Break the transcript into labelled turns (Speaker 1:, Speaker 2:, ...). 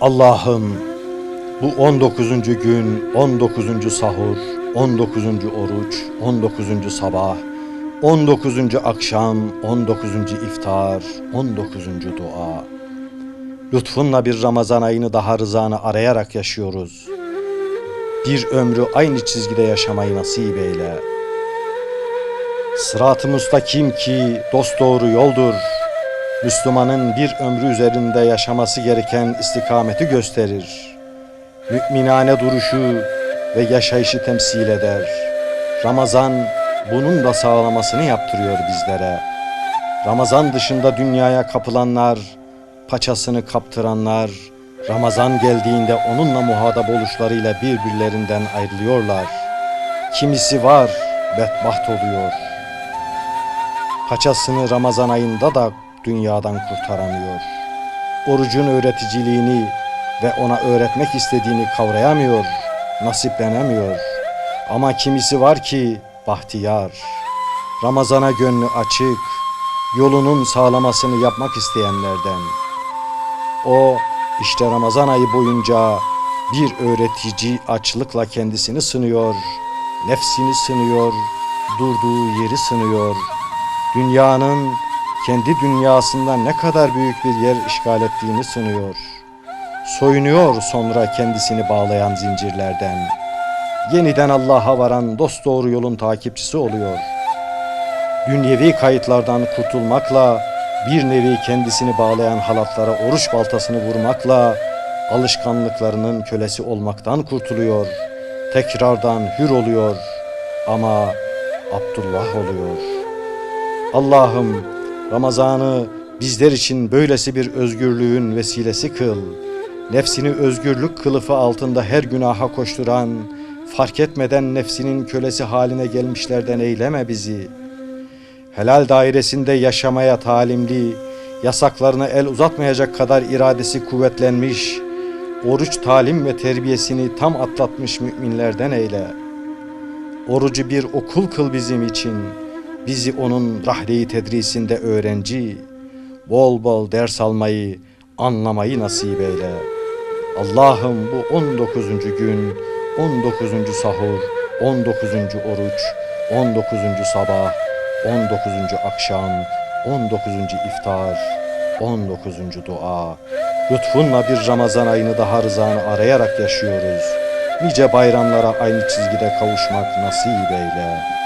Speaker 1: Allah'ım bu 19. gün, 19. sahur, 19. oruç, 19. sabah, 19. akşam, 19. iftar, 19. dua. Lütfunla bir Ramazan ayını daha rızanı arayarak yaşıyoruz. Bir ömrü aynı çizgide yaşamayı nasip eyle. Sırat-ı müstakim ki dosdoğru yoldur. Müslümanın bir ömrü üzerinde yaşaması gereken istikameti gösterir. Müminane duruşu ve yaşayışı temsil eder. Ramazan bunun da sağlamasını yaptırıyor bizlere. Ramazan dışında dünyaya kapılanlar, paçasını kaptıranlar, Ramazan geldiğinde onunla muhatap oluşlarıyla birbirlerinden ayrılıyorlar. Kimisi var, bedbaht oluyor. Paçasını Ramazan ayında da dünyadan kurtaramıyor. Orucun öğreticiliğini ve ona öğretmek istediğini kavrayamıyor, nasiplenemiyor. Ama kimisi var ki bahtiyar. Ramazana gönlü açık, yolunun sağlamasını yapmak isteyenlerden. O işte Ramazan ayı boyunca bir öğretici açlıkla kendisini sınıyor, nefsini sınıyor, durduğu yeri sınıyor. Dünyanın kendi dünyasında ne kadar büyük bir yer işgal ettiğini sınıyor. Soyunuyor sonra kendisini bağlayan zincirlerden. Yeniden Allah'a varan dosdoğru yolun takipçisi oluyor. Dünyevi kayıtlardan kurtulmakla bir nevi kendisini bağlayan halatlara oruç baltasını vurmakla alışkanlıklarının kölesi olmaktan kurtuluyor. Tekrardan hür oluyor ama Abdullah oluyor. Allah'ım Ramazan'ı bizler için böylesi bir özgürlüğün vesilesi kıl. Nefsini özgürlük kılıfı altında her günaha koşturan, fark etmeden nefsinin kölesi haline gelmişlerden eyleme bizi. Helal dairesinde yaşamaya talimli, yasaklarına el uzatmayacak kadar iradesi kuvvetlenmiş, oruç talim ve terbiyesini tam atlatmış müminlerden eyle. Orucu bir okul kıl bizim için, bizi onun rahleyi tedrisinde öğrenci, bol bol ders almayı, anlamayı nasip eyle. Allah'ım bu 19. gün, 19. sahur, 19. oruç, 19. sabah, 19. akşam, 19. iftar, 19. dua. Lütfunla bir Ramazan ayını daha rızanı arayarak yaşıyoruz. Nice bayramlara aynı çizgide kavuşmak nasip eyle.